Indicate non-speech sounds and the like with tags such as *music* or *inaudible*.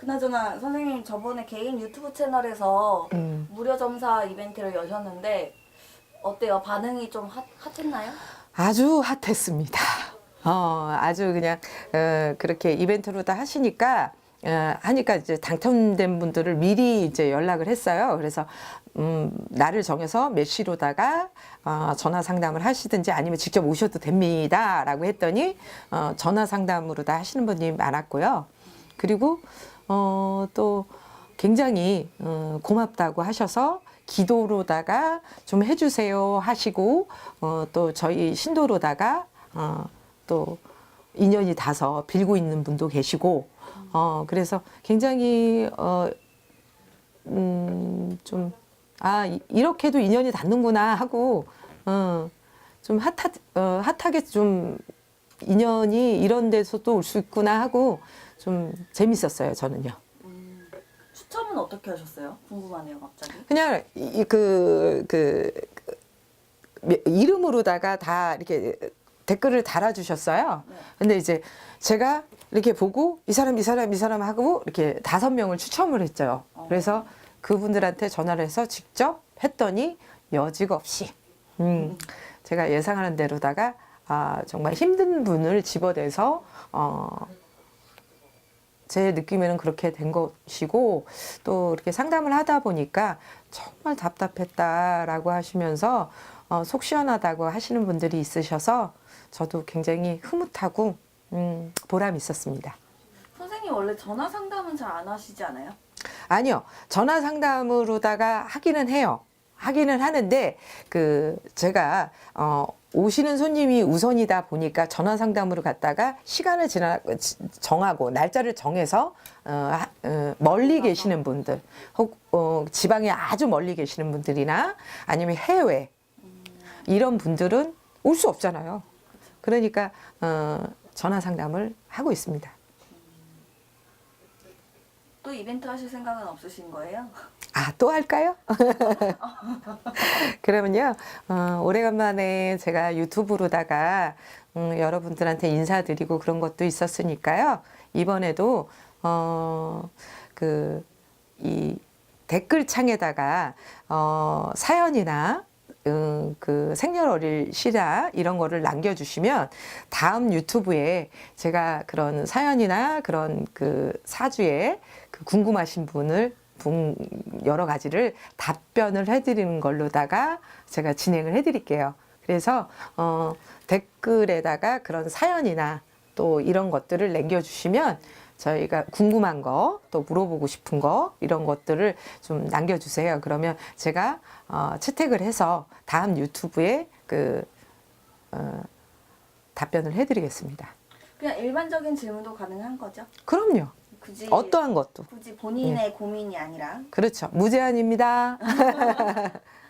그나저나 선생님 저번에 개인 유튜브 채널에서 음. 무료 점사 이벤트를 여셨는데 어때요? 반응이 좀 핫, 핫했나요? 아주 핫했습니다. 어, 아주 그냥 어, 그렇게 이벤트로 다 하시니까 어, 하니까 이제 당첨된 분들을 미리 이제 연락을 했어요. 그래서 음, 날을 정해서 몇 시로다가 어, 전화 상담을 하시든지 아니면 직접 오셔도 됩니다라고 했더니 어, 전화 상담으로 다 하시는 분이 많았고요. 그리고 어, 또 굉장히 어, 고맙다고 하셔서 기도로다가 좀 해주세요 하시고 어, 또 저희 신도로다가 어, 또 인연이 닿아서 빌고 있는 분도 계시고 어, 그래서 굉장히 어, 음, 좀 아, 이- 이렇게도 인연이 닿는구나 하고 어, 좀 핫하, 어, 핫하게 좀 인연이 이런 데서도 올수 있구나 하고 좀 재밌었어요 저는요. 추첨은 어떻게 하셨어요? 궁금하네요, 갑자기. 그냥 이그 그, 그 이름으로다가 다 이렇게 댓글을 달아주셨어요. 네. 근데 이제 제가 이렇게 보고 이 사람 이 사람 이 사람 하고 이렇게 다섯 명을 추첨을 했죠. 어. 그래서 그분들한테 전화를 해서 직접 했더니 여지가 없이 음, 제가 예상하는 대로다가 아, 정말 힘든 분을 집어내서 어, 제 느낌에는 그렇게 된 것이고 또 이렇게 상담을 하다 보니까 정말 답답했다라고 하시면서 어, 속 시원하다고 하시는 분들이 있으셔서 저도 굉장히 흐뭇하고 음, 보람 있었습니다. 선생님 원래 전화 상담은 잘 안 하시지 않아요? 아니요. 전화 상담으로다가 하기는 해요. 하기는 하는데 그 제가 어 오시는 손님이 우선이다 보니까 전화 상담으로 갔다가 시간을 지나 지- 정하고 날짜를 정해서 어, 하- 어, 멀리 계시는 분들 혹 어, 지방에 아주 멀리 계시는 분들이나 아니면 해외 이런 분들은 올 수 없잖아요. 그러니까 어, 전화 상담을 하고 있습니다. 또 이벤트 하실 생각은 없으신 거예요? *laughs* 아, 또 할까요? *laughs* 그러면요, 어, 오래간만에 제가 유튜브로다가 음, 여러분들한테 인사드리고 그런 것도 있었으니까요. 이번에도, 어, 그, 이 댓글창에다가, 어, 사연이나, 음, 그 생년월일 시라 이런 거를 남겨주시면 다음 유튜브에 제가 그런 사연이나 그런 그 사주에 그 궁금하신 분을 분 여러 가지를 답변을 해드리는 걸로다가 제가 진행을 해드릴게요. 그래서 어, 댓글에다가 그런 사연이나 또 이런 것들을 남겨주시면 저희가 궁금한 거, 또 물어보고 싶은 거, 이런 것들을 좀 남겨주세요. 그러면 제가 어, 채택을 해서 다음 유튜브에 그 어, 답변을 해드리겠습니다. 그냥 일반적인 질문도 가능한 거죠? 그럼요. 굳이 어떠한 것도. 굳이 본인의 고민이 아니라 그렇죠. 무제한입니다. *laughs*